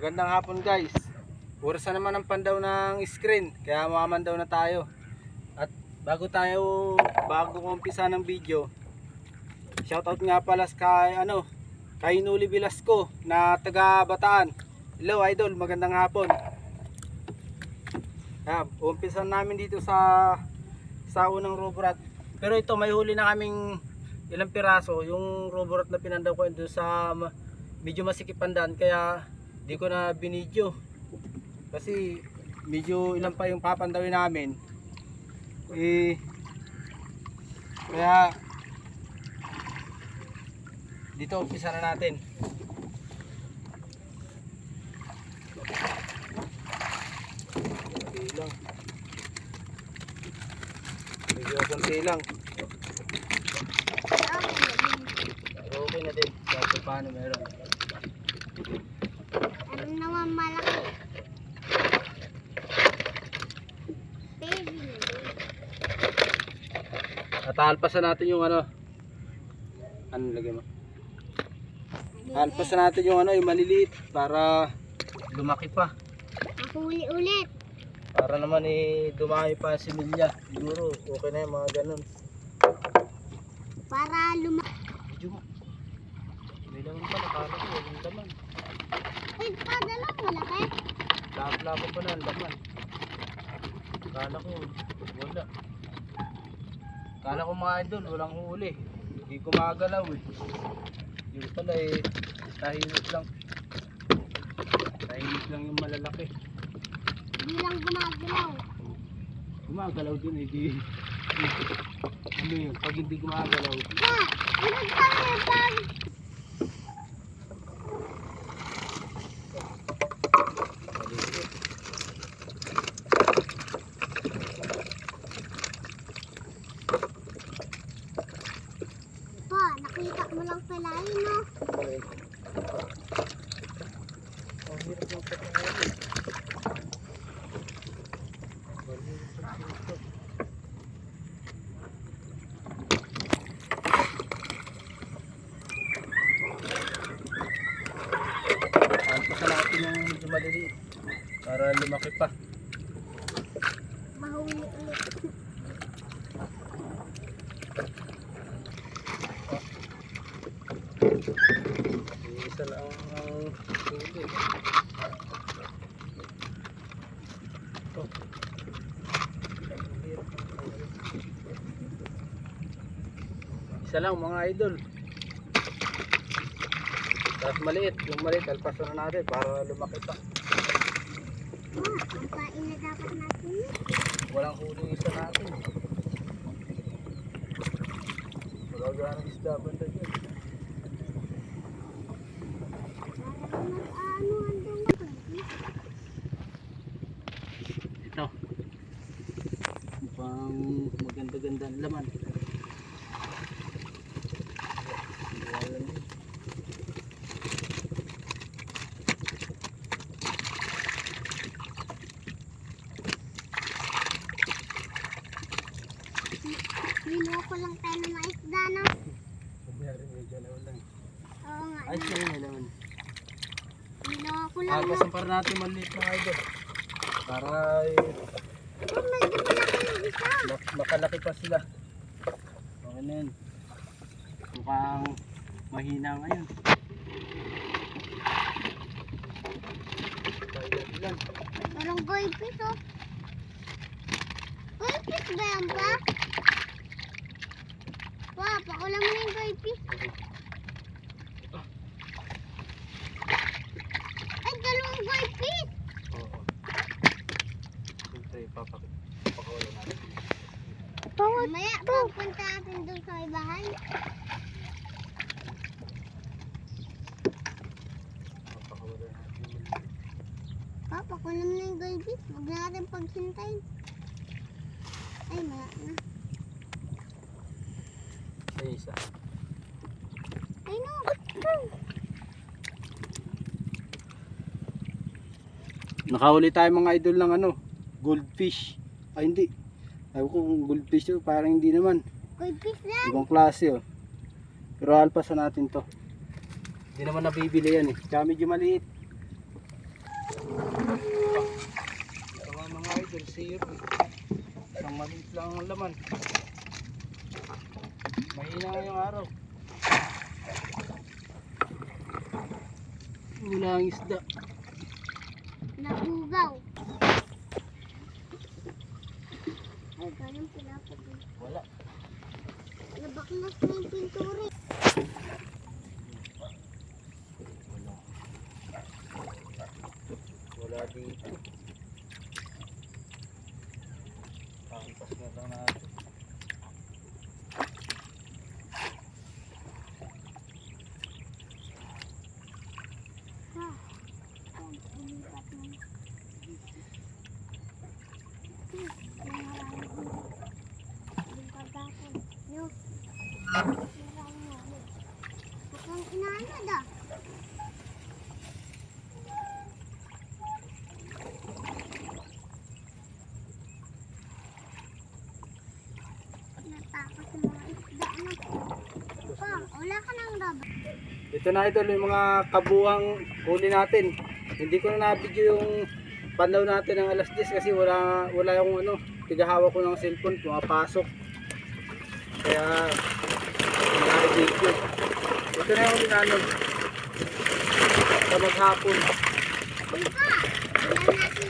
Magandang hapon guys. Oras na naman ang pandaw ng screen. Kaya mamamandaw na tayo. At bago tayo, bago ko umpisa ng video, shoutout nga pala kay ano, kay Nuli Velasco na taga Bataan. Hello idol, magandang hapon. Ah, umpisa namin dito sa sa unang robot. Pero ito may huli na kaming ilang piraso. Yung robot na pinandaw ko doon sa medyo masikipan daan kaya di ko na binidyo. Kasi medyo ilan pa yung papandawin namin. Eh kaya dito umpisa na natin. Medyo konti lang. Okay na din. Kahit paano meron. Ano naman malaki? At alpasan natin yung ano. Ano lagay mo? Alpasan natin yung ano, yung maliliit para lumaki pa. Mahuli ulit. Para naman eh dumami pa si Milya. Siguro okay na yung mga ganun. Para lumaki. Medyo mo. May laman pa, nakala ko, walang laman. Ay, pada lang malaki. Labo-labo pa na ang laman. Kala ko, wala. Kala ko mga idol, walang huli. Hindi ko magalaw eh. Yung pala eh, tahimik lang. Tahimik lang yung malalaki. Hindi lang gumagalaw. Gumagalaw din eh, di. ano yun, pag hindi gumagalaw, Pa! Ano tayo pag... maliit. Pa, nakita mo lang pala yun, no? Ang hirap ng pagkakali. Alpasan natin yung maliliit para lumaki pa. Mahuli ulit. Isa lang ang huli. Ito. Isa lang mga idol. Tapos maliit, yung maliit, alpasan na natin para lumaki pa. Pa, ang pain na dapat natin. Walang huli isa natin. Magagawa ng isda banda dyan. Ito. Mukhang maganda-ganda ang laman. Niloko lang tayo ng mga isda, no? Kunyari medyo lawan lang. Oo nga. Ay, siya yung laman. Niloko lang, no? Alpasan para natin maliit mga idol. Para eh, Oh, medyo malaki yung isa. mak- makalaki pa sila. Okay na yun. Mukhang mahina ngayon. Parang goldfish, oh. Goldfish ba yan pa? Pa, pakulam mo na yung goldfish. Ay, dalawang goldfish. Oo. Siyempre, papak- papakawalan natin. Mamaya, pupunta natin doon sa ibahan. Papakawalan natin. Pa, pakulam mo na yung goldfish. Huwag na natin paghintayin. Ay, maya na. Ayun isa. Nakahuli tayo mga idol ng ano, goldfish. Ay hindi. Sabi ko kung goldfish to, parang hindi naman. Goldfish lang. Ibang klase oh. Pero alpasan natin to. Hindi naman nabibili yan eh. Tsaka medyo maliit. Tawa mga idol, zero. Eh. Isang maliit lang ang laman araw. Wala ang isda. Nabugaw. Ay, ganun pala po. Wala. Nabaklas na yung pintura. Wala. Wala dito. Kampas na lang natin. Ha? Ang umikat na. Hmm, yung marami dito. Yung kagapon. Yo. Marami nga. yo. Mukhang inaanod ah. Natakot yung mga isda. Ano? Pa, wala ka ng rubber. Ito na ito yung mga kabuang huli natin. Hindi ko na na-video yung pandaw natin ng alas 10 kasi wala wala yung ano, tigahawa ko ng cellphone, pumapasok. Kaya video. Ito na yung namin. Sa maghapon. Pa, wala natin